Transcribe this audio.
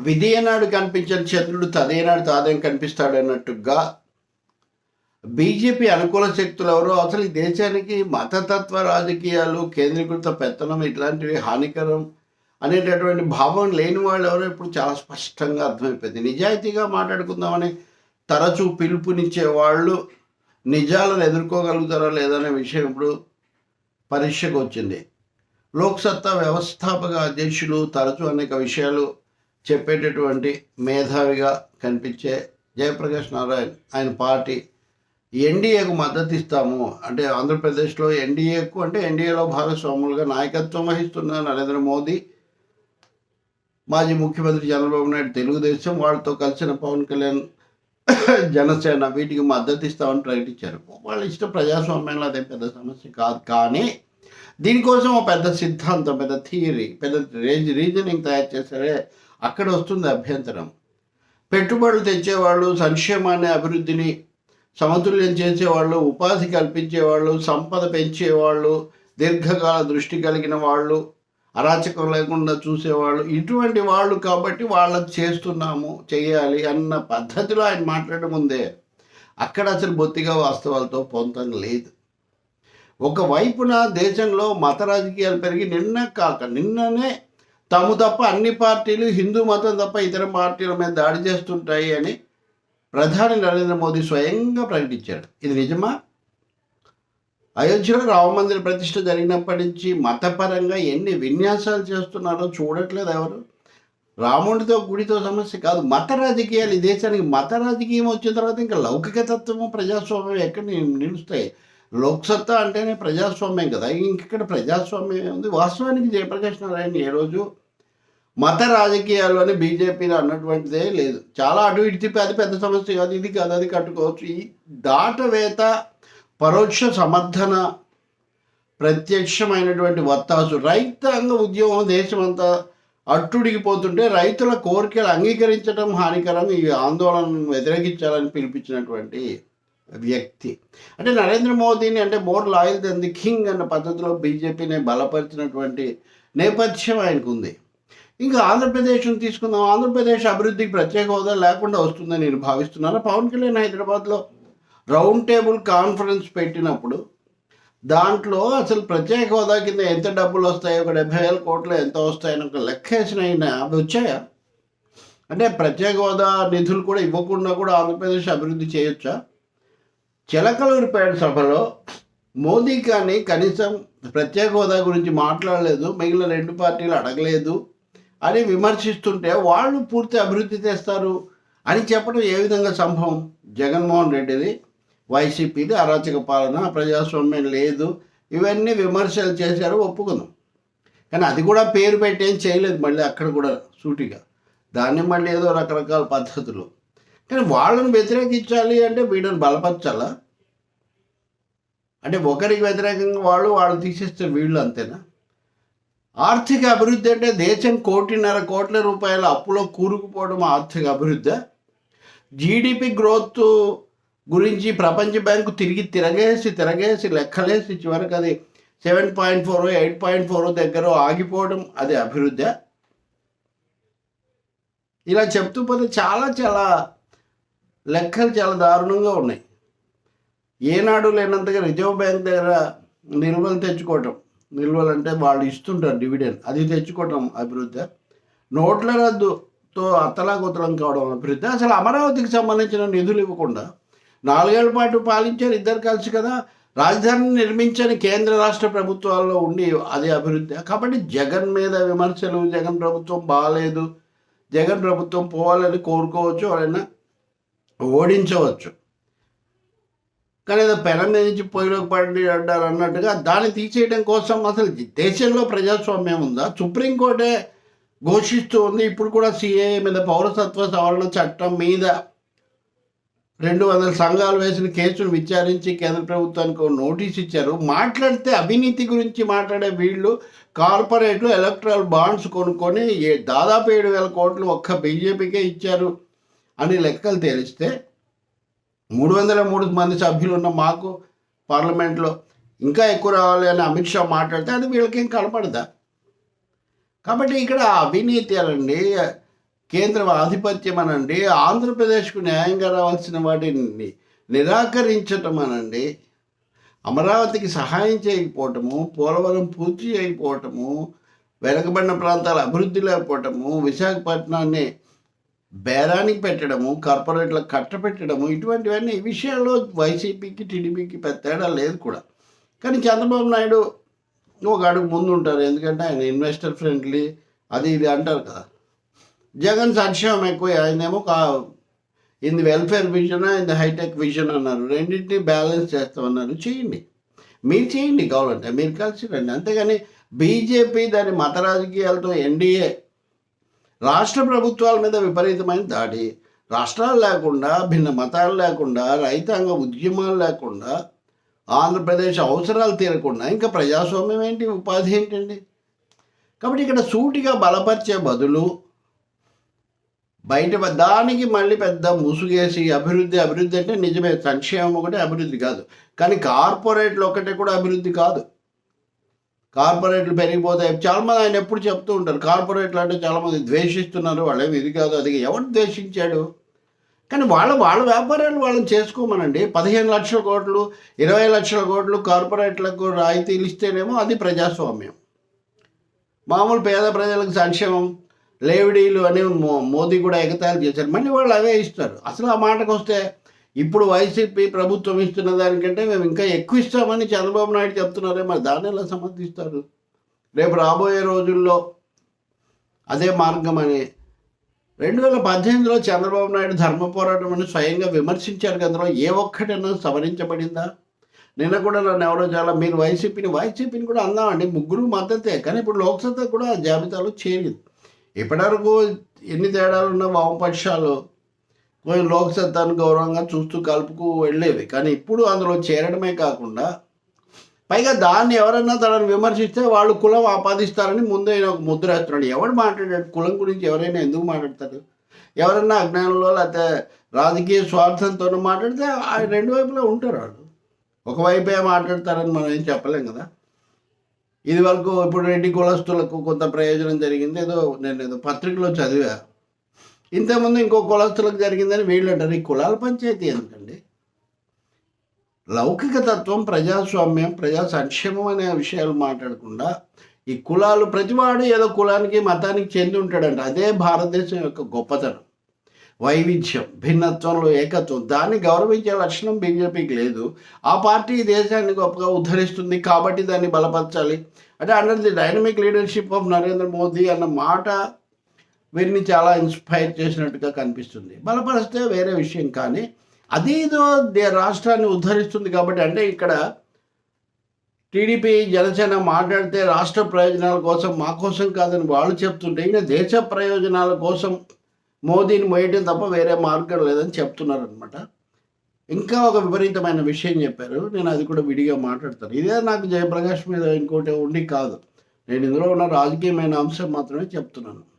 విధియనాడు కనిపించిన చంద్రుడు తదేనాడు తాదేం కనిపిస్తాడు అన్నట్టుగా బీజేపీ అనుకూల శక్తులు ఎవరో అసలు ఈ దేశానికి మతతత్వ రాజకీయాలు కేంద్రీకృత పెత్తనం ఇట్లాంటివి హానికరం అనేటటువంటి భావం లేని వాళ్ళు ఎవరో ఇప్పుడు చాలా స్పష్టంగా అర్థమైపోయింది. నిజాయితీగా మాట్లాడుకుందామని తరచూ పిలుపునిచ్చే వాళ్ళు నిజాలను ఎదుర్కోగలుగుతారా లేదనే విషయం ఇప్పుడు పరీక్షకు వచ్చింది. లోక్సత్తా వ్యవస్థాపక అధ్యక్షులు తరచూ అనేక విషయాలు చెప్పేటటువంటి మేధావిగా కనిపించే జయప్రకాష్ నారాయణ్ ఆయన పార్టీ ఎన్డీఏకు మద్దతు ఇస్తాము అంటే ఆంధ్రప్రదేశ్లో ఎన్డీఏకు అంటే ఎన్డీఏలో భాగస్వాములుగా నాయకత్వం వహిస్తున్న నరేంద్ర మోదీ. మాజీ ముఖ్యమంత్రి చంద్రబాబు నాయుడు తెలుగుదేశం వాళ్ళతో కలిసిన పవన్ కళ్యాణ్ జనసేన వీటికి మద్దతు ఇస్తామని ప్రకటించారు. వాళ్ళ ఇష్టం ప్రజాస్వామ్యంలో అదే పెద్ద సమస్య కాదు. కానీ దీనికోసం ఒక పెద్ద సిద్ధాంతం పెద్ద థియరీ పెద్ద రేంజ్ రీజనింగ్ తయారు చేశారే అక్కడ వస్తుంది అభ్యంతరం. పెట్టుబడులు తెచ్చేవాళ్ళు సంక్షేమాన్ని అభివృద్ధిని సమతుల్యం చేసేవాళ్ళు ఉపాధి కల్పించేవాళ్ళు సంపద పెంచేవాళ్ళు దీర్ఘకాల దృష్టి కలిగిన వాళ్ళు అరాచకం లేకుండా చూసేవాళ్ళు ఇటువంటి వాళ్ళు కాబట్టి వాళ్ళకి చేస్తున్నాము చేయాలి అన్న పద్ధతిలో ఆయన మాట్లాడడం ముందే అక్కడ అసలు బొత్తిగా వాస్తవాలతో పొందడం లేదు. ఒకవైపున దేశంలో మత రాజకీయాలు పెరిగి నిన్న కాక నిన్ననే తాము తప్ప అన్ని పార్టీలు హిందూ మతం తప్ప ఇతర పార్టీల మీద దాడి చేస్తుంటాయి అని ప్రధాని నరేంద్ర మోదీ స్వయంగా ప్రకటించాడు ఇది నిజమా? అయోధ్యలో రామమందిర ప్రతిష్ట జరిగినప్పటి నుంచి మతపరంగా ఎన్ని విన్యాసాలు చేస్తున్నారో చూడట్లేదు ఎవరు? రాముడితో గుడితో సమస్య కాదు. మత రాజకీయాలు ఈ దేశానికి మత రాజకీయం వచ్చిన తర్వాత ఇంకా లౌకిక తత్వము ప్రజాస్వామ్యం ఎక్కడ నిలుస్తాయి. లోక్సత్తా అంటేనే ప్రజాస్వామ్యం కదా. ఇంకెక్కడ ప్రజాస్వామ్యం ఉంది? వాస్తవానికి జయప్రకాష్ నారాయణ ఏ రోజు మత రాజకీయాలు అని బీజేపీలో అన్నటువంటిదే లేదు. చాలా అటు ఇటు తిప్పి అది పెద్ద సమస్య కాదు ఇది కాదు అది కట్టుకోవచ్చు. ఈ దాటవేత పరోక్ష సమర్థన ప్రత్యక్షమైనటువంటి వత్తాసు రైతాంగ ఉద్యమం దేశమంతా అట్టుడిగిపోతుంటే రైతుల కోరికలు అంగీకరించడం హానికరం ఈ ఆందోళనను వ్యతిరేకించాలని పిలిపించినటువంటి వ్యక్తి. అంటే నరేంద్ర మోదీని అంటే more loyal than the king అన్న పద్ధతిలో బీజేపీని బలపరిచినటువంటి నేపథ్యం ఆయనకు ఉంది ఇంకా ఆంధ్రప్రదేశ్ను తీసుకుందాం. ఆంధ్రప్రదేశ్ అభివృద్ధికి ప్రత్యేక హోదా లేకుండా వస్తుందని నేను భావిస్తున్నాను. పవన్ కళ్యాణ్ హైదరాబాద్లో రౌండ్ టేబుల్ కాన్ఫరెన్స్ పెట్టినప్పుడు దాంట్లో అసలు ప్రత్యేక హోదా కింద ఎంత డబ్బులు వస్తాయి? ఒక డెబ్బై వేల కోట్లు ఎంత వస్తాయని ఒక లెక్క వేసిన అవి వచ్చాయా? అంటే ప్రత్యేక హోదా నిధులు కూడా ఇవ్వకుండా కూడా ఆంధ్రప్రదేశ్ అభివృద్ధి చేయొచ్చా? చిలకలూరిపేట సభలో మోదీ కానీ కనీసం ప్రత్యేక హోదా గురించి మాట్లాడలేదు. మిగిలిన రెండు పార్టీలు అడగలేదు. అని విమర్శిస్తుంటే వాళ్ళు పూర్తి అభివృద్ధి తెస్తారు అని చెప్పడం ఏ విధంగా సంభవం? జగన్మోహన్ రెడ్డిది వైసీపీది అరాచక పాలన ప్రజాస్వామ్యం లేదు ఇవన్నీ విమర్శలు చేశారు ఒప్పుకుందాం కానీ అది కూడా పేరు పెట్టి ఏం చేయలేదు మళ్ళీ అక్కడ కూడా సూటిగా. దాన్ని మళ్ళీ ఏదో రకరకాల పద్ధతులు. కానీ వాళ్ళని వ్యతిరేకించాలి అంటే వీళ్ళని బలపరచాలా? అంటే ఒకరికి వ్యతిరేకంగా వాళ్ళు వాళ్ళు తీసేస్తే వీళ్ళు అంతేనా? ఆర్థిక అభివృద్ధి అంటే దేశం కోటిన్నర కోట్ల రూపాయల అప్పులో కూరుకుపోవడం ఆర్థిక అభివృద్ధి. జీడిపి గ్రోత్ గురించి ప్రపంచ బ్యాంకు తిరిగి తిరగేసి తిరగేసి లెక్కలేసి చివరికి అది seven point four eight point four దగ్గర ఆగిపోవడం అది అభివృద్ధి. ఇలా చెప్తూ పోతే చాలా చాలా లెక్కలు చాలా దారుణంగా ఉన్నాయి. ఏనాడు లేనంతగా రిజర్వ్ బ్యాంక్ దగ్గర నిల్వలు తెచ్చుకోవటం నిల్వలంటే వాళ్ళు ఇస్తుంటారు డివిడెండ్. అది తెచ్చుకోవటం అభివృద్ధి. నోట్ల రద్దుతో అత్తలాకుతలం కావడం అభివృద్ధి. అసలు అమరావతికి సంబంధించిన నిధులు ఇవ్వకుండా నాలుగేళ్ళ పాటు పాలించారు ఇద్దరు కలిసి కదా. రాజధానిని నిర్మించని కేంద్ర రాష్ట్ర ప్రభుత్వాల్లో ఉండి అది అభివృద్ధి. కాబట్టి జగన్ మీద విమర్శలు జగన్ ప్రభుత్వం బాగాలేదు జగన్ ప్రభుత్వం పోవాలని కోరుకోవచ్చు ఎవరైనా ఓడించవచ్చు. కానీ ఏదో పెనం మీద నుంచి పొయ్యిలోకి పడి అంటారు అన్నట్టుగా దాన్ని తీసేయడం కోసం అసలు దేశంలో ప్రజాస్వామ్యం ఉందా? సుప్రీంకోర్టే ఘోషిస్తూ ఉంది. ఇప్పుడు కూడా సిఏ మీద పౌరసత్వ సవరణ చట్టం మీద రెండు వందల సంఘాలు వేసిన కేసును విచారించి కేంద్ర ప్రభుత్వానికి నోటీస్ ఇచ్చారు. మాట్లాడితే అవినీతి గురించి మాట్లాడే వీళ్ళు కార్పొరేట్లు ఎలక్ట్రల్ బాండ్స్ కొనుక్కొని దాదాపు ఏడు వేల కోట్లు ఒక్క బీజేపీకే ఇచ్చారు అని లెక్కలు తేలిస్తే మూడు వందల మూడు మంది సభ్యులు ఉన్న మాకు పార్లమెంట్లో ఇంకా ఎక్కువ రావాలి అని అమిత్ షా మాట్లాడితే అది వీళ్ళకేం కనపడదా? కాబట్టి ఇక్కడ అవినీతి అనండి కేంద్ర ఆధిపత్యం అనండి ఆంధ్రప్రదేశ్కు న్యాయంగా రావాల్సిన వాటిని నిరాకరించటం అనండి అమరావతికి సహాయం చేయకపోవటము పోలవరం పూర్తి చేయకపోవటము వెనకబడిన ప్రాంతాల అభివృద్ధి లేకపోవటము విశాఖపట్నాన్ని బేరానికి పెట్టడము కార్పొరేట్లకు కట్టపెట్టడము ఇటువంటివన్నీ ఈ విషయాల్లో వైసీపీకి టీడీపీకి పెద్ద తేడా లేదు కూడా. కానీ చంద్రబాబు నాయుడు ఒక అడుగు ముందు ఉంటారు ఎందుకంటే ఆయన ఇన్వెస్టర్ ఫ్రెండ్లీ అది ఇది అంటారు కదా. జగన్ సంక్షేమం ఎక్కువ ఆయనేమో కా ఇది వెల్ఫేర్ విజన్ ఇది హైటెక్ విజన్ అన్నారు. రెండింటిని బ్యాలెన్స్ చేస్తామన్నారు. చేయండి. మీరు చేయండి కావాలంటే మీరు కలిసి రండి. అంతేగాని బీజేపీ దాని మత రాజకీయాలతో ఎన్డీఏ రాష్ట్ర ప్రభుత్వాల మీద విపరీతమైన దాడి. రాష్ట్రాలు లేకుండా భిన్న మతాలు లేకుండా రైతాంగ ఉద్యమాలు లేకుండా ఆంధ్రప్రదేశ్ అవసరాలు తీరకుండా ఇంకా ప్రజాస్వామ్యం ఏంటి? ఉపాధి ఏంటండి? కాబట్టి ఇక్కడ సూటిగా బలపరిచే బదులు బయట దానికి మళ్ళీ పెద్ద ముసుగేసి అభివృద్ధి అభివృద్ధి అంటే నిజమే. సంక్షేమం ఒకటే అభివృద్ధి కాదు. కానీ కార్పొరేట్లు ఒకటే కూడా అభివృద్ధి కాదు. కార్పొరేట్లు పెరిగిపోతాయి. చాలామంది ఆయన ఎప్పుడు చెప్తూ ఉంటారు కార్పొరేట్లు అంటే చాలామంది ద్వేషిస్తున్నారు వాళ్ళేమి ఇది కాదు అది ఎవరు ద్వేషించాడు? కానీ వాళ్ళ వాళ్ళ వ్యాపారాలు వాళ్ళని చేసుకోమనండి. పదిహేను లక్షల కోట్లు ఇరవై లక్షల కోట్లు కార్పొరేట్లకు రాయితీలు ఇస్తేనేమో అది ప్రజాస్వామ్యం. మామూలు పేద ప్రజలకు సంక్షేమం లేవిడీలు అని మో- మోదీ కూడా ఎగతాళి చేశారు. మళ్ళీ వాళ్ళు అవే ఇస్తారు. అసలు ఆ మాటకు వస్తే ఇప్పుడు వైసీపీ ప్రభుత్వం ఇస్తున్న దానికంటే మేము ఇంకా ఎక్కువ ఇస్తామని చంద్రబాబు నాయుడు చెప్తున్నారే. మరి దాన్ని ఎలా సమర్థిస్తారు? రేపు రాబోయే రోజుల్లో అదే మార్గం అని రెండు వేల పద్దెనిమిదిలో చంద్రబాబు నాయుడు ధర్మ పోరాటం అని స్వయంగా విమర్శించారు కదా ఏ ఒక్కటైనా సవరించబడిందా? నిన్న కూడా నన్ను ఎవరో చాలా మీరు వైసీపీని వైసీపీని కూడా అందామండి ముగ్గురు మద్దతే కానీ ఇప్పుడు లోక్సభ కూడా ఆ జాబితాలో చేరింది. ఇప్పటివరకు ఎన్ని తేడాలు ఉన్న వామపక్షాలు కొంచెం సత్తాన్ని గౌరవంగా చూస్తూ కలుపుకు వెళ్ళేవి. కానీ ఇప్పుడు అందులో చేరడమే కాకుండా పైగా దాన్ని ఎవరన్నా తనని విమర్శిస్తే వాళ్ళు కులం ఆపాదిస్తారని ముందే ఒక ముద్ర వేస్తున్నాడు. ఎవడు మాట్లాడాడు? కులం గురించి ఎవరైనా ఎందుకు మాట్లాడతారు? ఎవరన్నా అజ్ఞానంలో లేకపోతే రాజకీయ స్వార్థంతో మాట్లాడితే ఆ రెండు వైపులా ఉంటారు వాళ్ళు. ఒకవైపే మాట్లాడతారని మనం ఏం చెప్పలేం కదా. ఇది వరకు ఇప్పుడు రెడ్డి కులస్తులకు కొంత ప్రయోజనం జరిగింది. ఏదో నేను ఏదో పత్రికలో చదివా. ఇంతకుముందు ఇంకో కులస్తులకు జరిగిందని వీళ్ళు అంటారు ఈ కులాల పంచాయతీ ఎందుకండి? లౌకిక తత్వం ప్రజాస్వామ్యం ప్రజా సంక్షేమం అనే విషయాలు మాట్లాడకుండా ఈ కులాలు ప్రతివాడు ఏదో కులానికి మతానికి చెంది ఉంటాడంట. అదే భారతదేశం యొక్క గొప్పతనం. వైవిధ్యం భిన్నత్వంలో ఏకత్వం. దాన్ని గౌరవించే లక్షణం బీజేపీకి లేదు. ఆ పార్టీ ఈ దేశాన్ని గొప్పగా ఉద్ధరిస్తుంది కాబట్టి దాన్ని బలపరచాలి. అంటే under the dynamic leadership of Narendra Modi అన్న మాట వీరిని చాలా ఇన్స్పైర్ చేసినట్టుగా కనిపిస్తుంది. బలపరిస్తే వేరే విషయం కానీ అదేదో దే- రాష్ట్రాన్ని ఉద్ధరిస్తుంది కాబట్టి అంటే ఇక్కడ టీడీపీ జనసేన మాట్లాడితే రాష్ట్ర ప్రయోజనాల కోసం మా కోసం కాదని వాళ్ళు చెప్తుంటే ఇంకా దేశ ప్రయోజనాల కోసం మోదీని మోయటం తప్ప వేరే మార్గం లేదని చెప్తున్నారు అనమాట ఇంకా ఒక విపరీతమైన విషయం చెప్పారు. నేను అది కూడా విడిగా మాట్లాడతాను. ఇదే నాకు జయప్రకాష్ మీద ఇంకోటి ఉండి కాదు. నేను ఇందులో ఉన్న రాజకీయమైన అంశం మాత్రమే చెప్తున్నాను.